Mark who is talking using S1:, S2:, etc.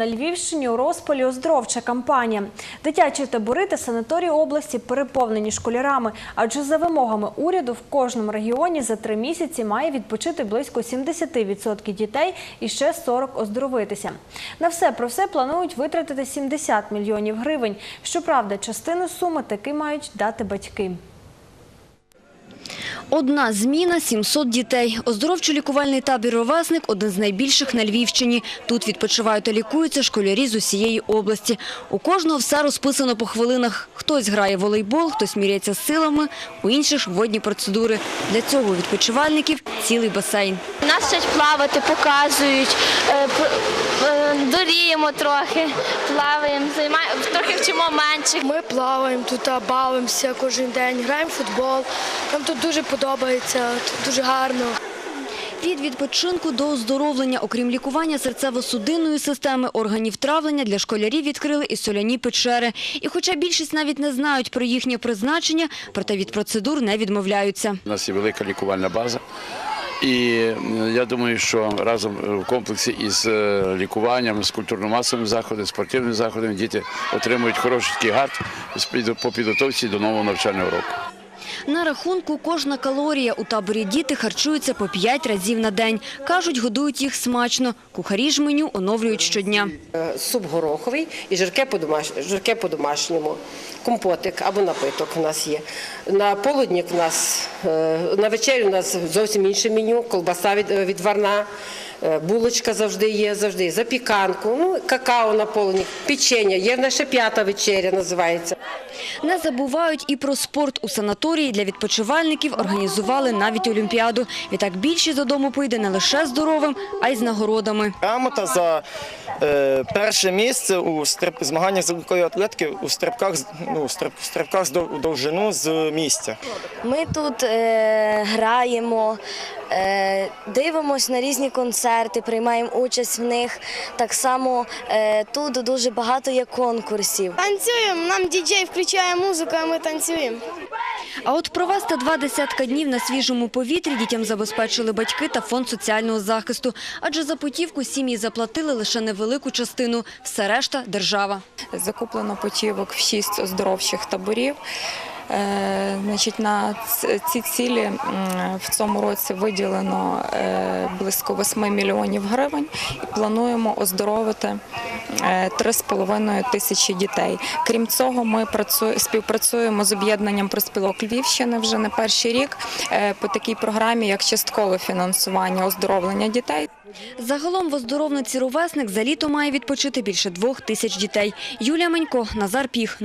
S1: На Львівщині у розпалі оздоровча кампанія. Дитячі табори та санаторії області переповнені школярами, адже за вимогами уряду в кожному регіоні за три місяці має відпочити близько 70% дітей і ще 40 оздоровитися. На все про все планують витратити 70 мільйонів гривень. Щоправда, частину суми таки мають дати батьки.
S2: Одна зміна – 700 дітей. Оздоровчо-лікувальний табір «Ровесник» – один з найбільших на Львівщині. Тут відпочивають та лікуються школярі з усієї області. У кожного все розписано по хвилинах. Хтось грає в волейбол, хтось міряється силами, у інших – водні процедури. Для цього у відпочивальників – цілий басейн.
S3: Нас вчать плавати, показують, е, е, доріємо трохи, плаваємо, займаємо, трохи вчимо менших.
S4: Ми плаваємо тут, а, бавимося кожен день, граємо в футбол. Нам тут дуже подобається, тут дуже гарно.
S2: Від відпочинку до оздоровлення, окрім лікування серцево-судинної системи, органів травлення для школярів відкрили і соляні печери. І хоча більшість навіть не знають про їхнє призначення, проте від процедур не відмовляються.
S5: У нас є велика лікувальна база. І я думаю, що разом в комплексі із е, лікуванням, з культурно-масовими заходами, спортивними заходами діти отримують хороший гард по підготовці до нового навчального року.
S2: На рахунку кожна калорія. У таборі діти харчуються по 5 разів на день. Кажуть, годують їх смачно. Кухарі ж меню оновлюють щодня.
S6: Е, суп гороховий і жирке жирке по-домашньому, компотик або напиток у нас є. На полудник у нас, е, на вечерю у нас зовсім інше меню, колбаса е, відварна, булочка завжди є, завжди запіканку, ну, какао на полудник, печення, є наша п'ята вечеря називається.
S2: Не забувають і про спорт. У санаторії для відпочивальників організували навіть олімпіаду. Відтак більшість додому поїде не лише здоровим, а й з нагородами.
S7: Грамота за е, перше місце у стрип, змаганнях з легкої атлетики у стрибках, з- ну, стрип, стрибках з дов- довжину з місця.
S8: Ми тут е, граємо, е, дивимося на різні концерти, приймаємо участь в них. Так само е, тут дуже багато є конкурсів.
S4: Танцюємо, нам діджей включає музику, а ми танцюємо.
S2: А от провести два десятка днів на свіжому повітрі дітям забезпечили батьки та фонд соціального захисту. Адже за путівку сім'ї заплатили лише невелику частину. Все решта – держава.
S9: закуплено путівок в шість оздоровчих таборів. Е, Значить, на ці цілі в цьому році виділено е, близько 8 мільйонів гривень і плануємо оздоровити е, 3,5 тисячі дітей. Крім цього, ми працю- співпрацюємо з об'єднанням проспілок Львівщини вже не перший рік е, по такій програмі, як часткове фінансування оздоровлення дітей.
S2: Загалом в оздоровниці «Ровесник» за літо має відпочити більше двох тисяч дітей. Юлія Манько, Назар Піх.